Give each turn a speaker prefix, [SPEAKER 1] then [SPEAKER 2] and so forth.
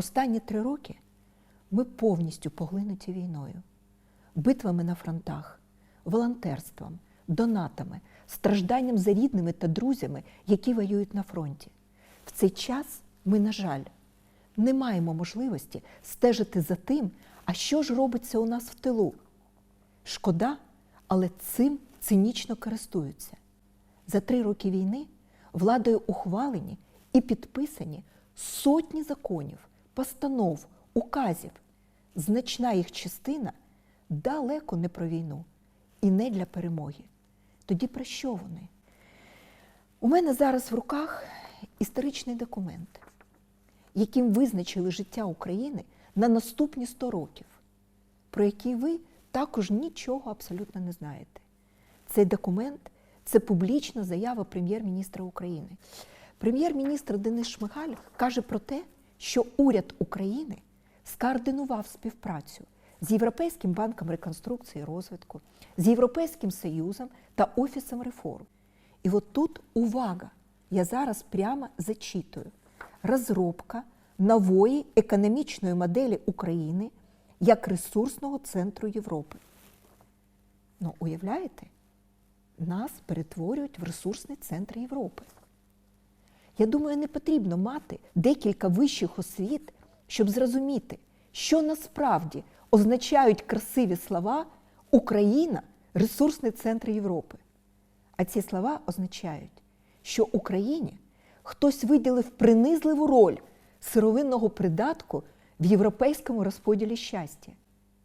[SPEAKER 1] Останні три роки ми повністю поглинуті війною, битвами на фронтах, волонтерством, донатами, стражданням за рідними та друзями, які воюють на фронті. В цей час ми, на жаль, не маємо можливості стежити за тим, а що ж робиться у нас в тилу. Шкода, але цим цинічно користуються. За три роки війни владою ухвалені і підписані сотні законів, постанов, указів. Значна їх частина далеко не про війну і не для перемоги. Тоді про що вони? У мене зараз в руках історичний документ, яким визначили життя України на наступні 100 років, про який ви також нічого абсолютно не знаєте. Цей документ це публічна заява прем'єр-міністра України. Прем'єр-міністр Денис Шмигаль каже про те, що уряд України скоординував співпрацю з Європейським банком реконструкції і розвитку, з Європейським Союзом та Офісом реформ. І от тут увага! Я зараз прямо зачитую: розробка нової економічної моделі України як ресурсного центру Європи. Ну, уявляєте? Нас перетворюють в ресурсний центр Європи. Я думаю, не потрібно мати декілька вищих освіт, щоб зрозуміти, що насправді означають красиві слова Україна ресурсний центр Європи. А ці слова означають, що Україні хтось виділив принизливу роль сировинного придатку в європейському розподілі щастя.